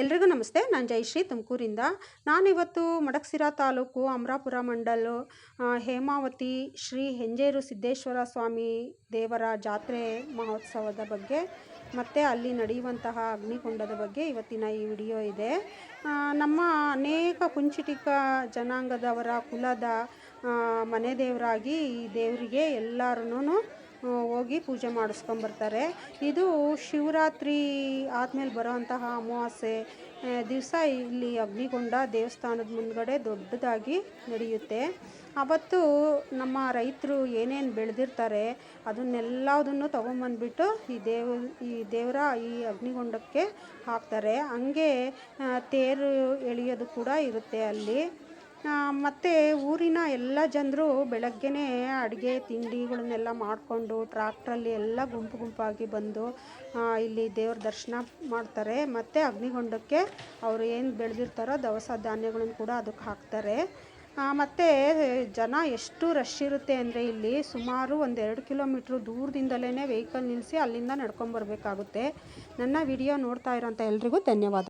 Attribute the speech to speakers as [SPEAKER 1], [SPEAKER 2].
[SPEAKER 1] ಎಲ್ರಿಗೂ ನಮಸ್ತೆ. ನಾನು ಜಯಶ್ರೀ ತುಮಕೂರಿಂದ. ನಾನಿವತ್ತು ಮಡಕ್ಸಿರಾ ತಾಲೂಕು ಅಮರಾಪುರ ಮಂಡಲ ಹೇಮಾವತಿ ಶ್ರೀ ಹೆಂಜೇರು ಸಿದ್ದೇಶ್ವರ ಸ್ವಾಮಿ ದೇವರ ಜಾತ್ರೆ ಮಹೋತ್ಸವದ ಬಗ್ಗೆ, ಮತ್ತು ಅಲ್ಲಿ ನಡೆಯುವಂತಹ ಅಗ್ನಿಕೊಂಡದ ಬಗ್ಗೆ ಇವತ್ತಿನ ಈ ವಿಡಿಯೋ ಇದೆ. ನಮ್ಮ ಅನೇಕ ಕುಂಚಿಟಿಕ ಜನಾಂಗದವರ ಕುಲದ ಮನೆ ದೇವರಾಗಿ ಈ ದೇವರಿಗೆ ಎಲ್ಲರೂ ಹೋಗಿ ಪೂಜೆ ಮಾಡಿಸ್ಕೊಂಬರ್ತಾರೆ. ಇದು ಶಿವರಾತ್ರಿ ಆದಮೇಲೆ ಬರೋವಂತಹ ಅಮಾವಾಸ್ಯೆ ದಿವಸ ಇಲ್ಲಿ ಅಗ್ನಿಗೊಂಡ ದೇವಸ್ಥಾನದ ಮುಂದ್ಗಡೆ ದೊಡ್ಡದಾಗಿ ನಡೆಯುತ್ತೆ. ಅವತ್ತು ನಮ್ಮ ರೈತರು ಏನೇನು ಬೆಳೆದಿರ್ತಾರೆ ಅದನ್ನೆಲ್ಲದನ್ನು ತೊಗೊಂಬಂದ್ಬಿಟ್ಟು ಈ ದೇವ, ಈ ದೇವರ ಈ ಅಗ್ನಿಗೊಂಡಕ್ಕೆ ಹಾಕ್ತಾರೆ. ಹಂಗೆ ತೇರು ಎಳೆಯೋದು ಕೂಡ ಇರುತ್ತೆ ಅಲ್ಲಿ. ಮತ್ತು ಊರಿನ ಎಲ್ಲ ಜನರು ಬೆಳಗ್ಗೆಯೇ ಅಡುಗೆ ತಿಂಡಿಗಳನ್ನೆಲ್ಲ ಮಾಡಿಕೊಂಡು ಟ್ರ್ಯಾಕ್ಟ್ರಲ್ಲಿ ಎಲ್ಲ ಗುಂಪು ಗುಂಪಾಗಿ ಬಂದು ಇಲ್ಲಿ ದೇವ್ರ ದರ್ಶನ ಮಾಡ್ತಾರೆ. ಮತ್ತು ಅಗ್ನಿಗೊಂಡಕ್ಕೆ ಅವರು ಏನು ಬೆಳೆದಿರ್ತಾರೋ ದವಸ ಧಾನ್ಯಗಳನ್ನು ಕೂಡ ಅದಕ್ಕೆ ಹಾಕ್ತಾರೆ. ಮತ್ತು ಜನ ಎಷ್ಟು ರಶ್ ಇರುತ್ತೆ ಅಂದರೆ ಇಲ್ಲಿ ಸುಮಾರು ಒಂದು ಎರಡು ಕಿಲೋಮೀಟ್ರ್ ದೂರದಿಂದಲೇ ವೆಹಿಕಲ್ ನಿಲ್ಲಿಸಿ ಅಲ್ಲಿಂದ ನಡ್ಕೊಂಬರ್ಬೇಕಾಗುತ್ತೆ ನನ್ನ ವಿಡಿಯೋ ನೋಡ್ತಾ ಇರೋಂಥ ಎಲ್ರಿಗೂ ಧನ್ಯವಾದ.